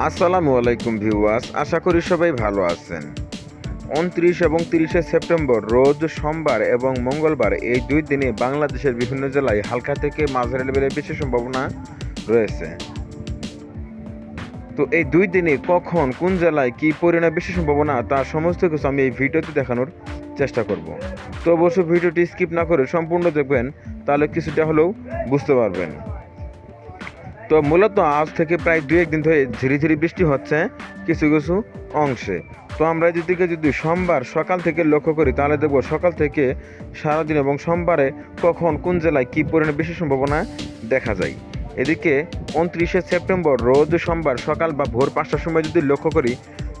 আসসালামু আলাইকুম ভিউয়ার্স, আশা করি সবাই ভালো আছেন। উনত্রিশ এবং তিরিশে সেপ্টেম্বর, রোজ সোমবার এবং মঙ্গলবার, এই দুই দিনে বাংলাদেশের বিভিন্ন জেলায় হালকা থেকে মাঝারি লেভেলের বেশি সম্ভাবনা রয়েছে। তো এই দুই দিনে কখন, কোন জেলায় কি পরিমাণে বেশি সম্ভাবনা তার সমস্ত কিছু আমি এই ভিডিওতে দেখানোর চেষ্টা করব। তো অবশ্যই ভিডিওটি স্কিপ না করে সম্পূর্ণ দেখবেন, তাহলে কিছুটা হলেও বুঝতে পারবেন। তো মূলত আজ থেকে প্রায় দুই একদিন ধরে ঝিরি বৃষ্টি হচ্ছে কিছু কিছু অংশে। তো আমরা এদিকে যদি সোমবার সকাল থেকে লক্ষ্য করি, তাহলে দেখব সকাল থেকে সারাদিন এবং সোমবারে কখন কোন জেলায় কী পরিমাণে বেশি সম্ভাবনা দেখা যায়। এদিকে উনত্রিশে সেপ্টেম্বর রোজ সোমবার সকাল বা ভোর পাঁচটার সময় যদি লক্ষ্য করি,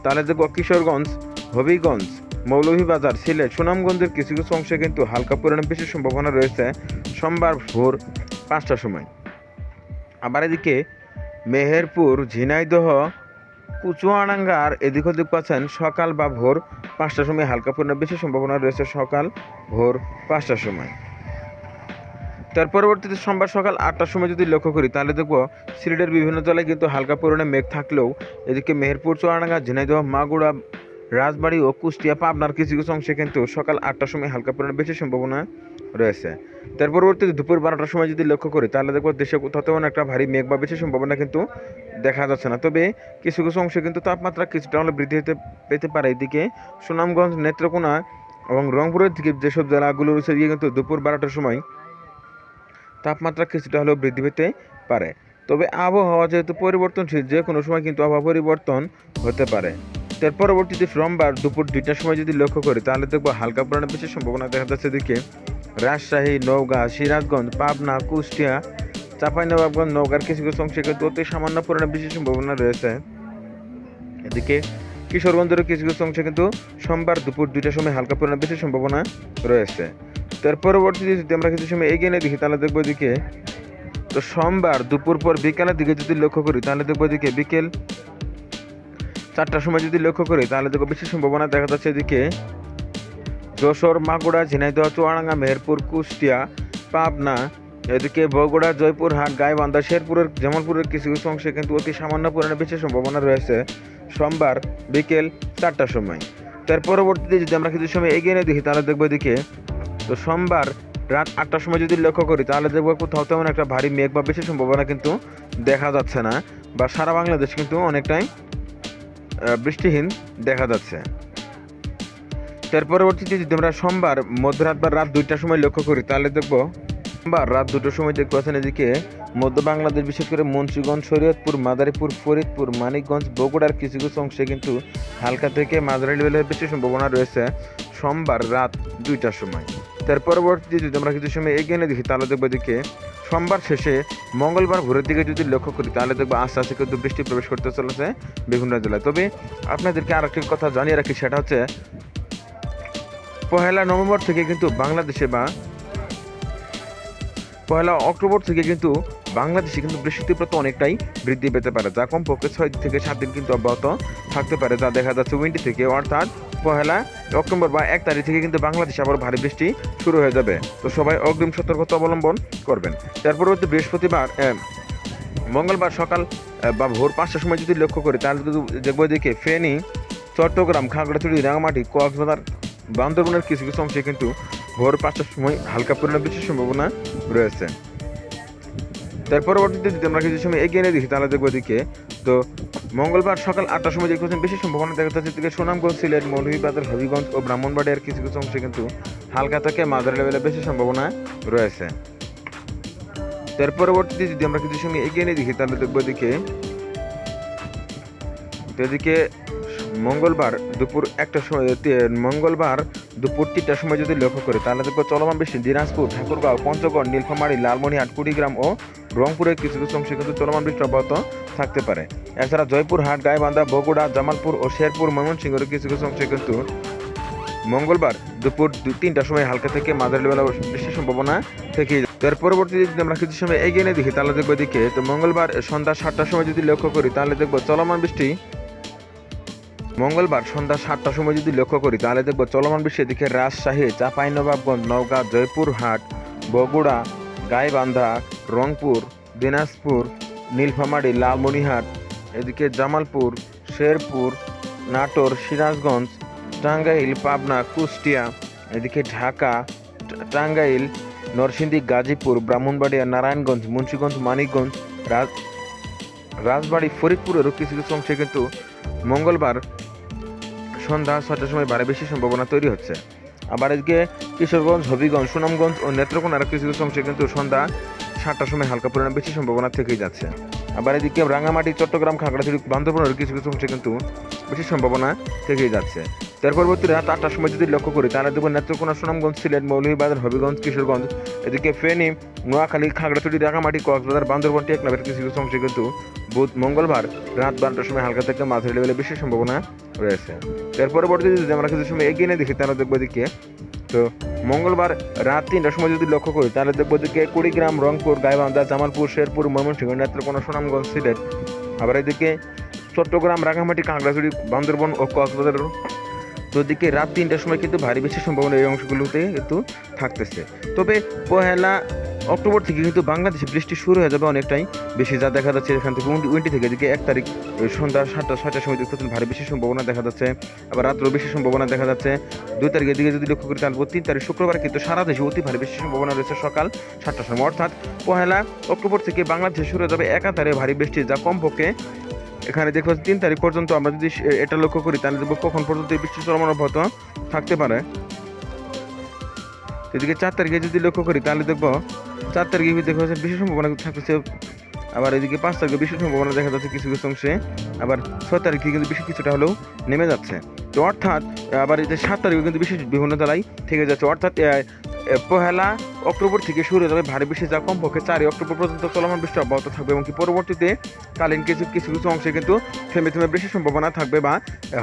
তাহলে দেখব কিশোরগঞ্জ, হবিগঞ্জ, মৌলভীবাজার, সিলেট, সুনামগঞ্জের কিছু কিছু অংশে কিন্তু হালকা পরিমাণে বেশি সম্ভাবনা রয়েছে সোমবার ভোর পাঁচটার সময়। আবার এদিকে মেহেরপুর, ঝিনাইদহ কুচুয়াডাঙ্গার এদিক ওদিক পাচ্ছেন সকাল বা ভোর পাঁচটার সময়। হালকা পরিমাণে বেশি সম্ভাবনা রয়েছে সকাল, ভোর পাঁচটার সময়। তার পরবর্তীতে সোমবার সকাল আটটার সময় যদি লক্ষ্য করি, তাহলে দেখব সিলেটের বিভিন্ন জেলায় কিন্তু হালকা পরিমাণে মেঘ থাকলেও এদিকে মেহেরপুর, চুয়াডাঙ্গা, ঝিনাইদহ মাগুড়া রাজবাড়ী ও কুষ্টিয়া পাবনার কিছু কিছু অংশে কিন্তু সকাল আটটার সময় হালকা পরিমাণে বেশি সম্ভাবনা রয়েছে। তার পরবর্তীতে দুপুর বারোটার সময় যদি লক্ষ্য করি, তাহলে দেখব দেশে তেমন একটা ভারী মেঘ বা বেশি সম্ভাবনা কিন্তু দেখা যাচ্ছে না। তবে কিছু কিছু অংশে কিন্তু তাপমাত্রা কিছুটা হলে বৃদ্ধি হতে পেতে পারে। এদিকে সুনামগঞ্জ, নেত্রকোনা এবং রংপুরের দিকে যেসব জেলাগুলো রয়েছে, এদিকে কিন্তু দুপুর বারোটার সময় তাপমাত্রা কিছুটা হলেও বৃদ্ধি পেতে পারে। তবে আবহাওয়া যেহেতু পরিবর্তনশীল, যে কোনো সময় কিন্তু আবহাওয়া পরিবর্তন হতে পারে। তার পরবর্তীতে সোমবার দুপুর দুইটার সময় যদি লক্ষ্য করি, তাহলে দেখব হালকা পরিমাণে বেশি সম্ভাবনা দেখা যাচ্ছে এদিকে। রাজশাহী, নওগাঁ, সিরাজগঞ্জ, পাবনা, কুষ্টিয়া, চাঁপাইনবাবগঞ্জ, নওগাঁর কিছু কিছু অংশে কিন্তু অতি সামান্য পরিমাণে বেশি সম্ভাবনা রয়েছে। এদিকে কিশোরগঞ্জেরও কিছু কিছু অংশে কিন্তু সোমবার দুপুর দুইটার সময় হালকা পরিমাণে বেশি সম্ভাবনা রয়েছে। তার পরবর্তীতে যদি আমরা কিছু সময় এগিয়ে নিয়ে দেখি, তাহলে দেখব এদিকে তো সোমবার দুপুর পর বিকালের দিকে যদি লক্ষ্য করি, তাহলে দেখব এদিকে বিকেল চারটার সময় যদি লক্ষ্য করি, তাহলে দেখব বেশি সম্ভাবনা দেখা যাচ্ছে এদিকে। যশোর মাগুড়া ঝিনাইদহ, চুয়াডাঙ্গা, মেহেরপুর, কুষ্টিয়া, পাবনা, এদিকে বগুড়া, জয়পুরহাট, গাইবান্ধা, শেরপুরের, জামালপুরের কিছু কিছু অংশে কিন্তু অতি সামান্য পরিমাণে বেশি সম্ভাবনা রয়েছে সোমবার বিকেল চারটার সময়। তার পরবর্তীতে যদি আমরা কিছু সময় এগিয়ে নিয়ে দেখি, তাহলে দেখব এদিকে, তো সোমবার রাত আটটার সময় যদি লক্ষ্য করি, তাহলে দেখব কোথাও তেমন একটা ভারী মেঘ বা বেশি সম্ভাবনা কিন্তু দেখা যাচ্ছে না বা সারা বাংলাদেশ কিন্তু অনেকটাই বৃষ্টিহীন দেখা যাচ্ছে। তার পরবর্তীতে যদি আমরা সোমবার মধ্যরাত বা রাত দুইটার সময় লক্ষ্য করি, তাহলে দেখব সোমবার রাত দুটোর সময় দেখতে পাচ্ছেন এদিকে মধ্য বাংলাদেশ, বিশেষ করে মুন্সিগঞ্জ, শরীয়তপুর, মাদারীপুর, ফরিদপুর, মানিকগঞ্জ বগুড়ার কিছু কিছু অংশে কিন্তু হালকা থেকে মাঝারি লেভেলের বেশি সম্ভাবনা রয়েছে সোমবার রাত দুইটার সময়। তার পরবর্তীতে যদি আমরা কিছু সময় এগিয়ে দেখি, তাহলে দেখব এদিকে সোমবার শেষে মঙ্গলবার ভোরের দিকে যদি লক্ষ্য করি, তাহলে দেখব আস্তে আস্তে কিন্তু বৃষ্টি প্রবেশ করতে চলেছে বিভিন্ন জেলায়। তবে আপনাদেরকে আর একটি কথা জানিয়ে রাখি, সেটা হচ্ছে পহেলা নভেম্বর থেকে কিন্তু বাংলাদেশে বা পহেলা অক্টোবর থেকে কিন্তু বাংলাদেশে কিন্তু বৃষ্টির তীব্রতা অনেকটাই বৃদ্ধি পেতে পারে, যা কমপক্ষে ছয় থেকে সাত দিন কিন্তু অব্যাহত থাকতে পারে, যা দেখা যাচ্ছে উইন্ডি থেকে, অর্থাৎ পহেলা অক্টোবর বা এক তারিখ থেকে কিন্তু বাংলাদেশে আবার ভারী বৃষ্টি শুরু হয়ে যাবে। তো সবাই অগ্রিম সতর্কতা অবলম্বন করবেন। তার পরবর্তী বৃহস্পতিবার মঙ্গলবার সকাল বা ভোর পাঁচটার সময় যদি লক্ষ্য করি, তাহলে কিন্তু দেখব দিকে ফেনী, চট্টগ্রাম, খাগড়াছড়ি রাঙামাটি কক্সবাজার, বান্দরবনের কিছু কিছু অংশে কিন্তু ভোর পাঁচটার সময় হালকা পরিমাণে বৃষ্টির সম্ভাবনা রয়েছে। তার পরবর্তীতে যদি আমরা কিছু সময় এগিয়ে নিয়ে দেখি, তাহলে দেখব এদিকে, তো মঙ্গলবার সকাল আটটার সময় দেখতে পাচ্ছেন বেশি সম্ভাবনা দেখা যাচ্ছে, এদিকে সুনামগঞ্জ, সিলেট, মৌলভীবাজার, হবিগঞ্জ ও ব্রাহ্মণবাড়িয়ার কিছু কিছু অংশে কিন্তু হালকা থেকে মাঝারি লেভেলে বেশি সম্ভাবনা রয়েছে। তার পরবর্তীতে যদি আমরা কিছু সময় এগিয়ে নিয়ে দেখি, তাহলে দেখব দিকে এদিকে মঙ্গলবার দুপুর একটার সময় মঙ্গলবার দুপুর তিনটার সময় যদি লক্ষ্য করি, তাহলে দেখব চলমান বেশি দিনাজপুর, ঠাকুরগাঁও, পঞ্চগড়, নীলফামারী, লালমনিহাট, কুড়িগ্রাম ও রংপুরের কিছু কিছু অংশে কিন্তু চলমান বৃষ্টি অব্যাহত থাকতে পারে। এছাড়া জয়পুরহাট গাইবান্ধা বগুড়া, জামালপুর ও শেরপুর ময়মনসিংহের কিছু কিছু অংশে কিন্তু মঙ্গলবার দুপুর তিনটার সময় হালকা থেকে মাঝারি বেলা বৃষ্টির সম্ভাবনা থেকে এর পরবর্তীতে যদি আমরা কিছু সময় এগিয়ে নিয়ে দেখি, তাহলে দেখব এদিকে তো মঙ্গলবার সন্ধ্যা সাতটার সময় যদি লক্ষ্য করি, তাহলে দেখব চলমান বৃষ্টি মঙ্গলবার সন্ধ্যা সাতটার সময় যদি লক্ষ্য করি, তাহলে দেখব চলমান বৃষ্টি এদিকে রাজশাহী, চাঁপাইনবাবগঞ্জ, নওগাঁ জয়পুরহাট বগুড়া গাইবান্ধা, রংপুর, দিনাজপুর, নীলফামারী লালমনিহাট এদিকে জামালপুর, শেরপুর, নাটোর, সিরাজগঞ্জ, টাঙ্গাইল, পাবনা, কুষ্টিয়া, এদিকে ঢাকা টাঙ্গাইল, নরসিংদী, গাজীপুর, ব্রাহ্মণবাড়িয়া, নারায়ণগঞ্জ, মুন্সীগঞ্জ, মানিকগঞ্জ, রাজ রাজবাড়ী, ফরিদপুরেরও কিছু কিছু অংশে কিন্তু মঙ্গলবার সন্ধ্যা ছটার সময় ভারী বেশি সম্ভাবনা তৈরি হচ্ছে। আবার এদিকে কিশোরগঞ্জ, হবিগঞ্জ, সুনামগঞ্জ ও নেত্রকোনার কিছু কিছু অংশে কিন্তু সন্ধ্যা সাতটার সময় হালকা পরিমাণে বেশি সম্ভাবনা থেকেই যাচ্ছে। আবার এদিকে রাঙামাটি, চট্টগ্রাম, খাগড়াছড়ি বান্ধবনের কিছু কিছু অংশে কিন্তু বেশি সম্ভাবনা থেকেই যাচ্ছে। তার পরবর্তী রাত আটটার সময় যদি লক্ষ্য করি দেখব নেত্রকোনা সুনামগঞ্জ, সিলেট, মৌলভীবাজার, হবিগঞ্জ, কিশোরগঞ্জ, এদিকে ফেনী, নোয়াখালী, খাগড়াছড়ি, রাঙামাটি, কক্সবাজার, বান্দরবন, টেকনাফের কিছু কিছু অংশে কিন্তু বুধ, মঙ্গলবার রাত বারোটার সময় হালকা থেকে মাঝারি লেভেলে বেশি সম্ভাবনা রয়েছে। এর পরবর্তী যদি আমরা কিছু সময় এগিয়ে নিয়ে দেখি, তাহলে দেখব এদিকে, তো মঙ্গলবার রাত তিনটার সময় যদি লক্ষ্য করি, তাহলে দেখব এদিকে কুড়িগ্রাম, রংপুর, গাইবান্ধা, জামালপুর, শেরপুর, ময়মনসিংহ, নেত্রকোনা, সুনামগঞ্জ, সিলেট। আবার এদিকে চট্টগ্রাম, রাঙামাটি, খাগড়াছড়ি, বান্দরবন ও কক্সবাজার তো এদিকে রাত তিনটার সময় কিন্তু ভারী বেশি সম্ভাবনা এই অংশগুলোতে কিন্তু থাকতেছে। তবে পহেলা অক্টোবর থেকে কিন্তু বাংলাদেশে বৃষ্টি শুরু হয়ে যাবে অনেকটাই বেশি, যা দেখা যাচ্ছে এখান থেকে উইন্টি থেকে এদিকে এক তারিখ সন্ধ্যা সাতটা ছয়টার সময় দেখতে ভারী বেশি সম্ভাবনা দেখা যাচ্ছে, আবার রাত্রেও বেশি সম্ভাবনা দেখা যাচ্ছে। দুই তারিখের দিকে যদি লক্ষ্য করি তাহলে তিন তারিখ শুক্রবার কিন্তু সারা দেশে অতি ভারী বেশি সম্ভাবনা রয়েছে সকাল সাতটার সময়। অর্থাৎ পহেলা অক্টোবর থেকে বাংলাদেশে শুরু হয়ে যাবে একাধারে ভারী বৃষ্টি, যা কমপক্ষে এখানে দেখো তিন তারিখ পর্যন্ত আমরা যদি এটা লক্ষ্য করি, তাহলে দেখব কখন পর্যন্ত এই বৃষ্টি চলমান অব্যাহত থাকতে পারে। এদিকে চার তারিখে যদি লক্ষ্য করি, তাহলে দেখব চার তারিখে দেখো যে বেশি সম্ভাবনা থাকতেছে। আবার এদিকে পাঁচ তারিখে বিশেষ সম্ভাবনা দেখা যাচ্ছে কিছু কিছু অংশে। আবার ছয় তারিখে কিন্তু বেশি কিছুটা হলেও নেমে যাচ্ছে। তো অর্থাৎ, আবার এই যে সাত তারিখে কিন্তু বিশেষ বিভিন্ন জেলায় থেকে যাচ্ছে। অর্থাৎ পহেলা অক্টোবর থেকে শুরু হয়ে যাবে ভারী বৃষ্টি যা কমপক্ষে চারই অক্টোবর পর্যন্ত চলমান বৃষ্টি অব্যাহত থাকবে এবং কি পরবর্তীতে কালীন কিছু কিছু কিছু অংশে কিন্তু থেমে থেমে বৃষ্টির সম্ভাবনা থাকবে বা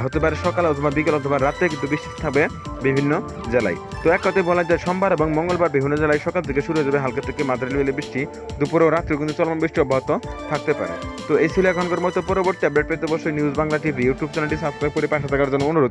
হতে পারে সকাল অথবা বিকেল অথবা রাতে কিন্তু বৃষ্টি থাকবে বিভিন্ন জেলায়। তো এক কথায় বলা যায়, সোমবার এবং মঙ্গলবার বিভিন্ন জেলায় সকাল থেকে শুরু হয়ে যাবে হালকা থেকে মাঝারি লেভেলে বৃষ্টি। দুপুরে ও রাত্রে কিন্তু চলমান বৃষ্টি অব্যাহত থাকতে পারে। তো এই ছিল এখনকার মতো পরবর্তী আপডেট পেতে অবশ্যই নিউজ বাংলা টিভি ইউটিউব চ্যানেলটি সাবস্ক্রাইব করে পাশে থাকার জন্য অনুরোধ।